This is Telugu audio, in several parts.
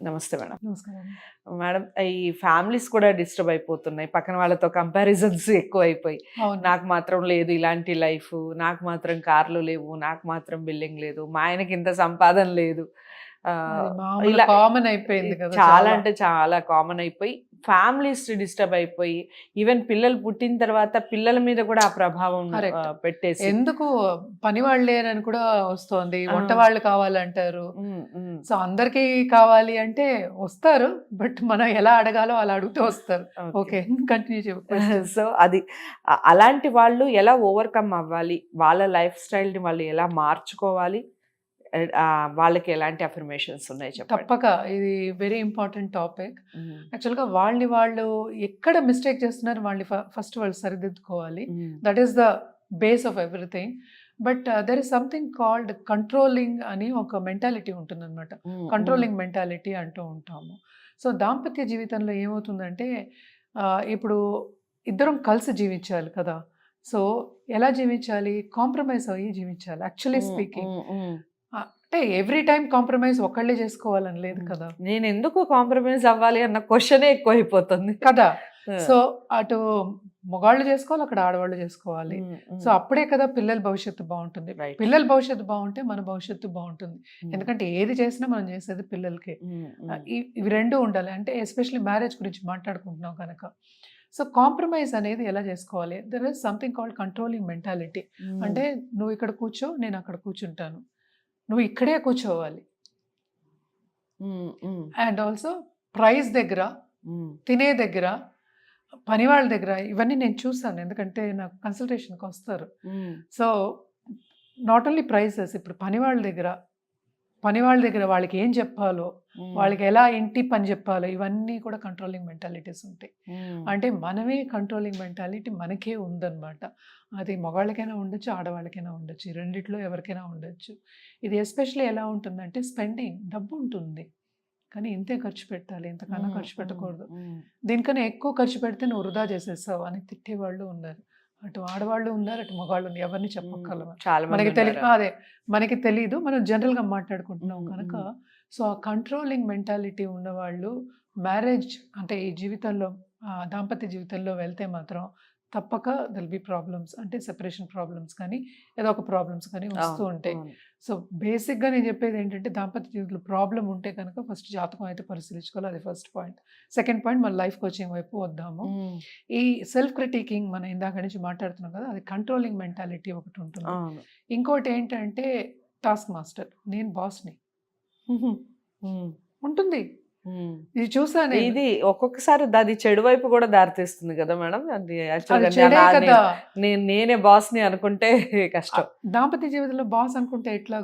నమస్తే మేడం. నమస్కారం మేడం ఈ ఫ్యామిలీస్ కూడా డిస్టర్బ్ అయిపోతున్నాయి. పక్కన వాళ్ళతో కంపారిజన్స్ ఎక్కువ అయిపోయి నాకు మాత్రం లేదు ఇలాంటి లైఫ్. నాకు మాత్రం కార్లు లేవు. నాకు మాత్రం బిల్డింగ్ లేదు. మా ఆయనకి ఇంత సంపాదన లేదు. ఇలా కామన్ అయిపోయింది చాలా అంటే చాలా కామన్ అయిపోయి ఫ్యామిలీస్ డిస్టర్బ్ అయిపోయి ఈవెన్ పిల్లలు పుట్టిన తర్వాత పిల్లల మీద కూడా ఆ ప్రభావం పెట్టేసి. ఎందుకు పని వాళ్ళు లేరని కూడా వస్తోంది. వంట వాళ్ళు కావాలంటారు. సో అందరికీ కావాలి అంటే వస్తారు బట్ మనం ఎలా అడగాలో అలా అడిగితే వస్తారు. ఓకే. కంటిన్యూ చెప్పు సో అది అలాంటి వాళ్ళు ఎలా ఓవర్కమ్ అవ్వాలి? వాళ్ళ లైఫ్ స్టైల్ని వాళ్ళు ఎలా మార్చుకోవాలి? వాళ్ళకి ఎలాంటి అఫర్మేషన్స్ ఉన్నాయి చెప్పండి. తప్పక. ఇది వెరీ ఇంపార్టెంట్ టాపిక్ యాక్చువల్గా వాళ్ళని వాళ్ళు ఎక్కడ మిస్టేక్ చేస్తున్నారు వాళ్ళని ఫస్ట్ వాళ్ళు సరిదిద్దుకోవాలి. That is the base of everything but there is something called controlling అని ఒక మెంటాలిటీ ఉంటుందన్నమాట. కంట్రోలింగ్ మెంటాలిటీ అంటూ ఉంటాము. సో దాంపత్య జీవితంలో ఏమవుతుందంటే ఇప్పుడు ఇద్దరం కలిసి జీవించాలి కదా. సో ఎలా జీవించాలి? కాంప్రమైజ్ అయ్యి జీవించాలి యాక్చువల్లీ స్పీకింగ్. అంటే ఎవ్రీ టైం కాంప్రమైజ్ ఒకళ్ళే చేసుకోవాలని లేదు కదా. నేను ఎందుకు కాంప్రమైజ్ అవ్వాలి అన్న క్వశ్చనే ఎక్కువ అయిపోతుంది కదా సో అటు మగాళ్ళు చేసుకోవాలి అక్కడ ఆడవాళ్ళు చేసుకోవాలి. సో అప్పుడే కదా పిల్లల భవిష్యత్తు బాగుంటుంది. పిల్లల భవిష్యత్తు బాగుంటే మన భవిష్యత్తు బాగుంటుంది. ఎందుకంటే ఏది చేసినా మనం చేసేది పిల్లలకి. ఇవి రెండు ఉండాలి. అంటే ఎస్పెషల్లీ మ్యారేజ్ గురించి మాట్లాడుకుంటున్నాం కనుక. సో కాంప్రమైజ్ అనేది ఎలా చేసుకోవాలి? There is something called controlling mentality అంటే నువ్వు ఇక్కడ కూర్చో నేను అక్కడ కూర్చుంటాను. నువ్వు ఇక్కడే కూర్చోవాలి. అండ్ ఆల్సో ప్రైస్ దగ్గర తినే దగ్గర పని వాళ్ళ దగ్గర ఇవన్నీ నేను చూసాను. ఎందుకంటే నాకు కన్సల్టేషన్కి వస్తారు. సో నాట్ ఓన్లీ ప్రైసెస్ ఇప్పుడు పని వాళ్ళ దగ్గర పని వాళ్ళ దగ్గర వాళ్ళకి ఏం చెప్పాలో వాళ్ళకి ఎలా ఇంటి పని చెప్పాలో ఇవన్నీ కూడా కంట్రోలింగ్ మెంటాలిటీస్ ఉంటాయి. అంటే మనమే కంట్రోలింగ్ మెంటాలిటీ మనకే ఉందన్నమాట. అది మగవాళ్ళకైనా ఉండొచ్చు ఆడవాళ్ళకైనా ఉండొచ్చు రెండిట్లో ఎవరికైనా ఉండొచ్చు. ఇది ఎస్పెషల్లీ ఎలా ఉంటుందంటే స్పెండింగ్ డబ్బు ఉంటుంది. కానీ ఇంతే ఖర్చు పెట్టాలి ఇంతకన్నా ఖర్చు పెట్టకూడదు. దీనికన్నా ఎక్కువ ఖర్చు పెడితే నువ్వు వృధా చేసేస్తావు అని తిట్టేవాళ్ళు ఉన్నారు. అటు ఆడవాళ్ళు ఉన్నారు అటు మగవాళ్ళు ఉన్నారు. ఎవరిని చెప్పక్కర్లేదు. చాలా మనకి తెలి ఉన్నారు. అదే మనకి తెలియదు మనం జనరల్గా మాట్లాడుకుంటున్నాం కనుక. సో ఆ కంట్రోలింగ్ మెంటాలిటీ ఉన్నవాళ్ళు మ్యారేజ్ అంటే ఈ జీవితంలో దాంపత్య జీవితంలో వెళ్తే మాత్రం తప్పక దెల్ బి ప్రాబ్లమ్స్ అంటే సెపరేషన్ ప్రాబ్లమ్స్ కానీ ఏదో ఒక ప్రాబ్లమ్స్ కానీ వస్తూ ఉంటాయి. సో బేసిక్గా నేను చెప్పేది ఏంటంటే దాంపత్య జీవితంలో ప్రాబ్లం ఉంటే కనుక ఫస్ట్ జాతకం అయితే పరిశీలించుకోవాలి. అది ఫస్ట్ పాయింట్ సెకండ్ పాయింట్ మన లైఫ్ కోచింగ్ వైపు వద్దాము. ఈ సెల్ఫ్ క్రిటికింగ్ మనం ఇందాక నుంచి మాట్లాడుతున్నాం కదా అది కంట్రోలింగ్ మెంటాలిటీ ఒకటి ఉంటుంది. ఇంకోటి ఏంటంటే టాస్క్ మాస్టర్ నేను బాస్ని ఉంటుంది. ఇది చూసాను ఇది ఒక్కొక్కసారి అది చెడు వైపు కూడా దారితీస్తుంది కదా మేడం? అది నేను నేనే బాస్ని అనుకుంటే కష్టం. దాంపత్య జీవితంలో బాస్ అనుకుంటే ఎట్లా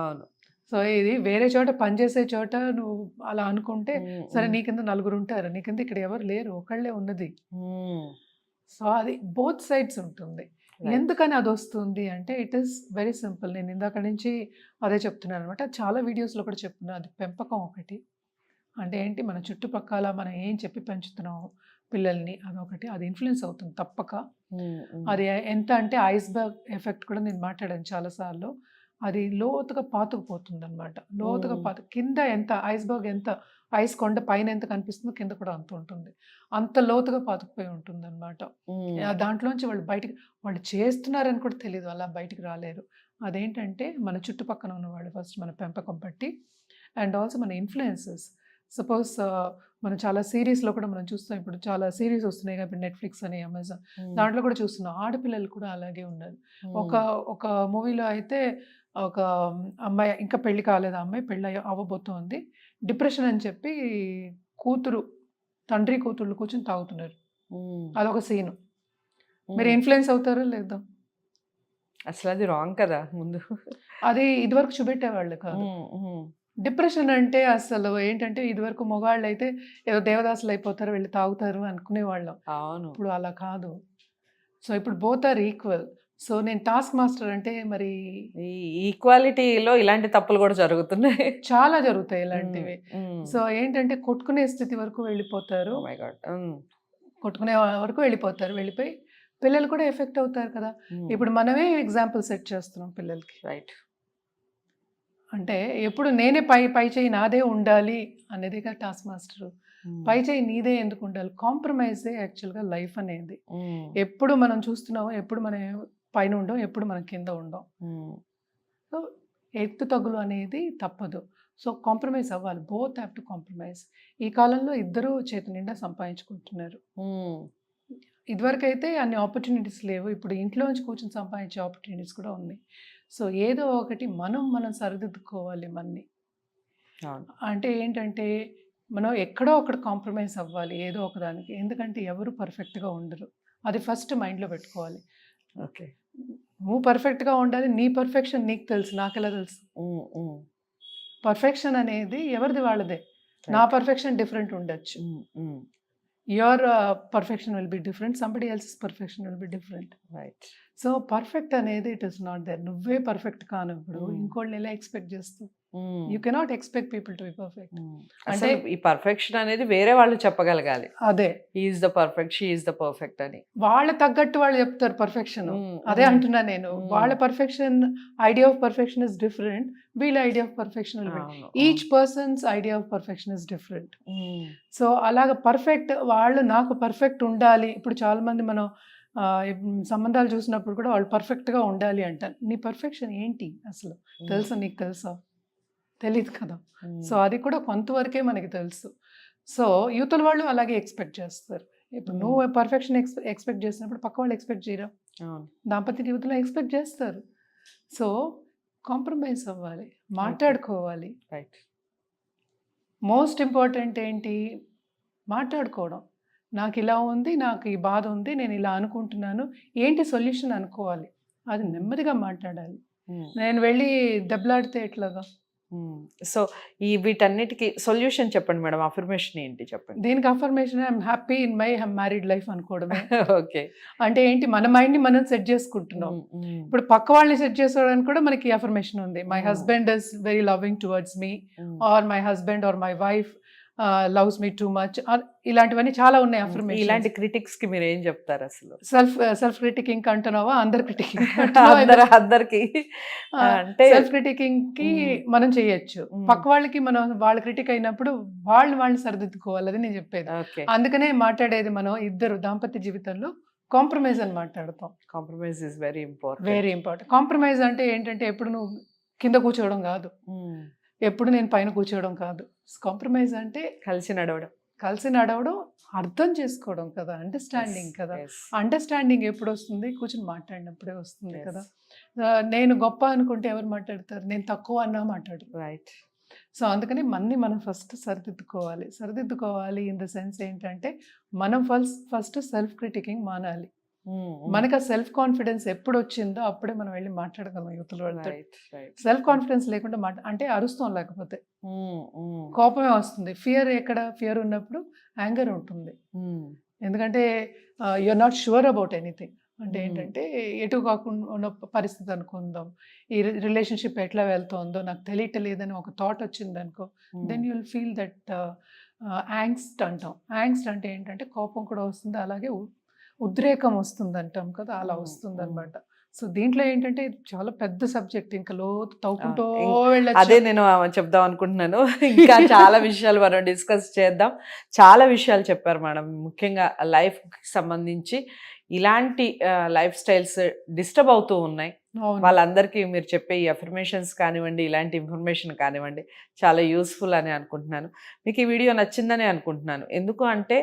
అవును. సో ఇది వేరే చోట పనిచేసే చోట నువ్వు అలా అనుకుంటే సరే నీ కింద నలుగురు ఉంటారు. నీ కింద ఇక్కడ ఎవరు లేరు. ఒకళ్ళే ఉన్నది. సో అది బోత్ సైడ్స్ ఉంటుంది. ఎందుకని అది వస్తుంది అంటే ఇట్ ఈస్ వెరీ సింపుల్. నేను ఇందాక నుంచి అదే చెప్తున్నాను అనమాట చాలా వీడియోస్లో కూడా చెప్తున్నా. అది పెంపకం ఒకటి. అంటే ఏంటి? మన చుట్టుపక్కల మనం ఏం చెప్పి పెంచుతున్నాం పిల్లల్ని అదొకటి. అది ఇన్ఫ్లుయెన్స్ అవుతుంది తప్పక. అది ఎంత అంటే ఐస్బర్గ్ ఎఫెక్ట్ కూడా నేను మాట్లాడాను చాలాసార్లు అది లోతుగా పాతుకుపోతుంది అనమాట లోతుగా. పాతు కింద ఎంత ఐస్బర్గ్ ఎంత ఐస్ కొండ పైన ఎంత కనిపిస్తుందో కింద కూడా అంత ఉంటుంది. అంత లోతుగా పాతుకుపోయి ఉంటుంది అనమాట దాంట్లోంచి వాళ్ళు బయటికి వాళ్ళు చేస్తున్నారని కూడా తెలియదు అలా బయటికి రాలేరు అదేంటంటే మన చుట్టుపక్కల ఉన్న వాళ్ళు ఫస్ట్ మన పెంపకం బట్టి అండ్ ఆల్సో మన ఇన్ఫ్లుయెన్సెస్ సపోజ్ మనం చాలా సిరీస్లో కూడా మనం చూస్తాం. ఇప్పుడు చాలా సిరీస్ వస్తున్నాయి కదా ఇప్పుడు నెట్ఫ్లిక్స్ అని అమెజాన్ దాంట్లో కూడా చూస్తున్నాం. ఆడపిల్లలు కూడా అలాగే ఉన్నారు. ఒక ఒక మూవీలో అయితే ఒక అమ్మాయి ఇంకా పెళ్ళి కాలేదు అమ్మాయి పెళ్ళి అవ్వబోతోంది. డిప్రెషన్ అని చెప్పి కూతురు తండ్రి కూతుళ్ళు కూర్చొని తాగుతున్నారు. అదొక సీన్. మీరు. ఇన్ఫ్లుయెన్స్ అవుతారో లేదా? అసలు అది రాంగ్ కదా ముందు. అది ఇదివరకు చూపెట్టేవాళ్ళు కాదు. డిప్రెషన్ అంటే అసలు ఏంటంటే ఇదివరకు మగవాళ్ళు అయితే ఏదో దేవదాసులు అయిపోతారు వెళ్ళి తాగుతారు అనుకునేవాళ్ళం. అవును. ఇప్పుడు అలా కాదు. సో ఇప్పుడు బోత్ ఆర్ ఈక్వల్. సో నేను టాస్క్ మాస్టర్ అంటే మరి ఈ ఈక్వాలిటీలో ఇలాంటి తప్పులు కూడా జరుగుతున్నాయి. చాలా జరుగుతాయి ఇలాంటివి. సో ఏంటంటే కొట్టుకునే స్థితి వరకు వెళ్ళిపోతారు. కొట్టుకునే వరకు వెళ్ళిపోతారు. వెళ్ళిపోయి పిల్లలు కూడా ఎఫెక్ట్ అవుతారు కదా. ఇప్పుడు మనమే ఎగ్జాంపుల్ సెట్ చేస్తున్నాం పిల్లలకి. రైట్. అంటే ఎప్పుడు నేనే పై పై చేయి నాదే ఉండాలి అనేదిగా టాస్క్ మాస్టర్ పై చేయి నీదే ఎందుకు ఉండాలి? కాంప్రమైజే యాక్చువల్గా లైఫ్ అనేది. ఎప్పుడు మనం చూస్తున్నాం ఎప్పుడు మనం పైన ఉండం ఎప్పుడు మనం కింద ఉండం. సో ఎత్తు తగులు అనేది తప్పదు. సో కాంప్రమైజ్ అవ్వాలి. బోత్ హ్యావ్ టు కాంప్రమైజ్ ఈ కాలంలో ఇద్దరు చేతి నిండా సంపాదించుకుంటున్నారు. ఉమ్, ఇదివరకు అయితే అన్ని ఆపర్చునిటీస్ లేవు. ఇప్పుడు ఇంట్లో నుంచి కూర్చొని సంపాదించే ఆపర్చునిటీస్ కూడా ఉన్నాయి. సో ఏదో ఒకటి మనం మనం సరిదిద్దుకోవాలి మన్ని. అంటే ఏంటంటే మనం ఎక్కడో ఒకటి కాంప్రమైజ్ అవ్వాలి ఏదో ఒకదానికి ఎందుకంటే ఎవరు పర్ఫెక్ట్గా ఉండరు. అది ఫస్ట్ మైండ్లో పెట్టుకోవాలి. ఓకే. నువ్వు పర్ఫెక్ట్గా ఉండాలి నీ పర్ఫెక్షన్ నీకు తెలుసు నాకు ఎలా తెలుసు పర్ఫెక్షన్ అనేది ఎవరిది వాళ్ళదే. నా పర్ఫెక్షన్ డిఫరెంట్ ఉండొచ్చు. Your perfection will be different somebody else's perfection will be different right so perfect అనేది ఇట్ ఇస్ నాట్ దేర్ నువ్వే పర్ఫెక్ట్ కానప్పుడు Mm. ఇంకోళ్ళని ఎలా ఎక్స్పెక్ట్ చేస్తావు? ఉమ్, you cannot expect people to be perfect. అంటే- ఈ పర్ఫెక్షన్ అనేది వేరే వాళ్ళు చెప్పగలగాలి. అదే. Is the perfect she is the perfect అని. వాళ్ళ తగ్గట్టు వాళ్ళు చెప్తారు పర్ఫెక్షన్ ఉమ్, అదే ఉమ్, అంటున్నా నేను. Mm. వాళ్ళ perfection idea of perfection is different వీళ్ళ idea of perfection each person's idea of perfection is different so అలాగ పర్ఫెక్ట్ వాళ్ళు నాకు పర్ఫెక్ట్ ఉండాలి. ఇప్పుడు చాలా మంది మనం సంబంధాలు చూసినప్పుడు కూడా వాళ్ళు పర్ఫెక్ట్గా ఉండాలి అంటారు. నీ పర్ఫెక్షన్ ఏంటి అసలు? తెలుసా నీకు తెలుసా? తెలియదు కదా. సో అది కూడా కొంతవరకే మనకి తెలుసు. సో యువతల వాళ్ళు అలాగే ఎక్స్పెక్ట్ చేస్తారు. ఇప్పుడు నువ్వు పర్ఫెక్షన్ ఎక్స్పెక్ట్ చేసినప్పుడు పక్క వాళ్ళు ఎక్స్పెక్ట్ చేయరా. దాంపత్య జీవితంలో ఎక్స్పెక్ట్ చేస్తారు. సో కాంప్రమైజ్ అవ్వాలి మాట్లాడుకోవాలి. రైట్. మోస్ట్ ఇంపార్టెంట్ ఏంటి? మాట్లాడుకోవడం. నాకు ఇలా ఉంది నాకు ఈ బాధ ఉంది నేను ఇలా అనుకుంటున్నాను. ఏంటి సొల్యూషన్ అనుకోవాలి? అది నెమ్మదిగా మాట్లాడాలి. నేను వెళ్ళి దెబ్బలాడితే ఎట్లాగా? సో ఈ వీటన్నిటికి సొల్యూషన్ చెప్పండి మేడం అఫర్మేషన్ ఏంటి చెప్పండి? దీనికి affirmation I'm happy in my married life అనుకోవడమే. ఓకే. అంటే ఏంటి మన మైండ్ని మనం సెట్ చేసుకుంటున్నాం. ఇప్పుడు పక్క వాళ్ళని సెట్ చేసుకోవడానికి కూడా మనకి అఫర్మేషన్ ఉంది. My. Husband is very loving towards me or my husband or my wife. Loves me too much ఇలాంటివన్నీ చాలా ఉన్నాయి ఇలాంటి అఫర్మేషన్ క్రిటిక్స్కి మీరు ఏం చెప్తారు అసలు? సెల్ఫ్ సెల్ఫ్ క్రిటికింగ్ అంటున్నావా అందరు క్రిటికింగ్ అందరు అందరికి. అంటే సెల్ఫ్ క్రిటికింగ్కి. మనం చేయొచ్చు. పక్క వాళ్ళకి మనం వాళ్ళ క్రిటిక్ అయినప్పుడు వాళ్ళు వాళ్ళని సరిదిద్దుకోవాలి అది నేను చెప్పేది. అందుకనే మాట్లాడేది మనం ఇద్దరు దాంపత్య జీవితంలో కాంప్రమైజ్ అని మాట్లాడతాం. Compromise is very important very important compromise అంటే ఏంటంటే ఎప్పుడు నువ్వు కింద కూర్చోవడం కాదు. ఎప్పుడు నేను పైన కూర్చోవడం కాదు. కాంప్రమైజ్ అంటే కలిసి నడవడం. కలిసి నడవడం అర్థం చేసుకోవడం కదా అండర్స్టాండింగ్ కదా. అండర్స్టాండింగ్ ఎప్పుడు వస్తుంది? కూర్చొని మాట్లాడినప్పుడే వస్తుంది కదా. నేను గొప్ప అనుకుంటే ఎవరు మాట్లాడతారు? నేను తక్కువ అన్నా మాట్లాడరు. రైట్ సో అందుకని మన్ని మనం ఫస్ట్ సరిదిద్దుకోవాలి. సరిదిద్దుకోవాలి ఇన్ ద సెన్స్ ఏంటంటే మనం ఫస్ట్ ఫస్ట్ సెల్ఫ్ క్రిటికింగ్ మానాలి. మనకు ఆ సెల్ఫ్ కాన్ఫిడెన్స్ ఎప్పుడు వచ్చిందో అప్పుడే మనం వెళ్ళి మాట్లాడగలం యువతల వాళ్ళతో సెల్ఫ్ కాన్ఫిడెన్స్ లేకుండా మాట అంటే అరుస్తాం లేకపోతే. కోపమే వస్తుంది. ఫియర్ ఎక్కడ ఫియర్ ఉన్నప్పుడు యాంగర్ ఉంటుంది. ఎందుకంటే you're not sure about anything అంటే. ఏంటంటే ఎటు కాకుండా ఉన్న పరిస్థితి అనుకుందాం. ఈ రిలేషన్షిప్ ఎట్లా వెళ్తుందో నాకు తెలియట్లేదని ఒక థాట్ వచ్చింది అనుకో then you will feel that angst అంటాం. యాంగ్స్ట్ అంటే ఏంటంటే కోపం కూడా వస్తుంది. అలాగే ఉద్రేకం వస్తుంది అంటాం కదా అలా వస్తుంది. అనమాట సో దీంట్లో ఏంటంటే చాలా పెద్ద సబ్జెక్ట్ ఇంకా లోతు తవ్వుకుంటూ అదే నేను చెప్దాం అనుకుంటున్నాను. ఇంకా చాలా విషయాలు మనం డిస్కస్ చేద్దాం. చాలా విషయాలు చెప్పారు మేడం. ముఖ్యంగా లైఫ్కి సంబంధించి ఇలాంటి లైఫ్ స్టైల్స్ డిస్టర్బ్ అవుతూ ఉన్నాయి. వాళ్ళందరికీ మీరు చెప్పే ఈ అఫర్మేషన్స్ కానివ్వండి ఇలాంటి ఇన్ఫర్మేషన్ కానివ్వండి చాలా యూస్ఫుల్ అని అనుకుంటున్నాను. మీకు ఈ వీడియో నచ్చిందని అనుకుంటున్నాను. ఎందుకు అంటే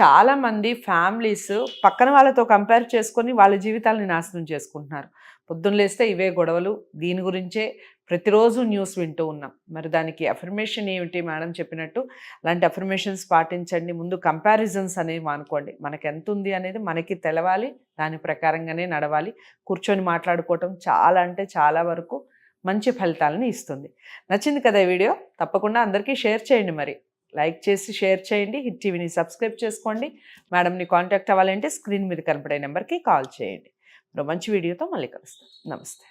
చాలామంది ఫ్యామిలీస్ పక్కన వాళ్ళతో కంపేర్ చేసుకొని వాళ్ళ జీవితాలని నాశనం చేసుకుంటున్నారు. పొద్దున్న లేస్తే ఇవే గొడవలు దీని గురించే ప్రతిరోజు న్యూస్ వింటూ ఉన్నాం. మరి దానికి అఫర్మేషన్ ఏమిటి మేడం చెప్పినట్టు? అలాంటి అఫర్మేషన్స్ పాటించండి. ముందు కంపారిజన్స్ అనేవి మానుకోండి. మనకి ఎంత ఉంది అనేది మనకి తెలవాలి. దాని ప్రకారంగానే నడవాలి. కూర్చొని మాట్లాడుకోవటం చాలా అంటే చాలా వరకు మంచి ఫలితాలని ఇస్తుంది. నచ్చింది కదా ఈ వీడియో? తప్పకుండా అందరికీ షేర్ చేయండి మరి. లైక్ చేసి షేర్ చేయండి. హిట్ టీవీని సబ్స్క్రైబ్ చేసుకోండి. మేడంని కాంటాక్ట్ అవ్వాలంటే స్క్రీన్ మీద కనపడే నెంబర్కి కాల్ చేయండి. మరో మంచి వీడియోతో మళ్ళీ కలుస్తాం. నమస్తే.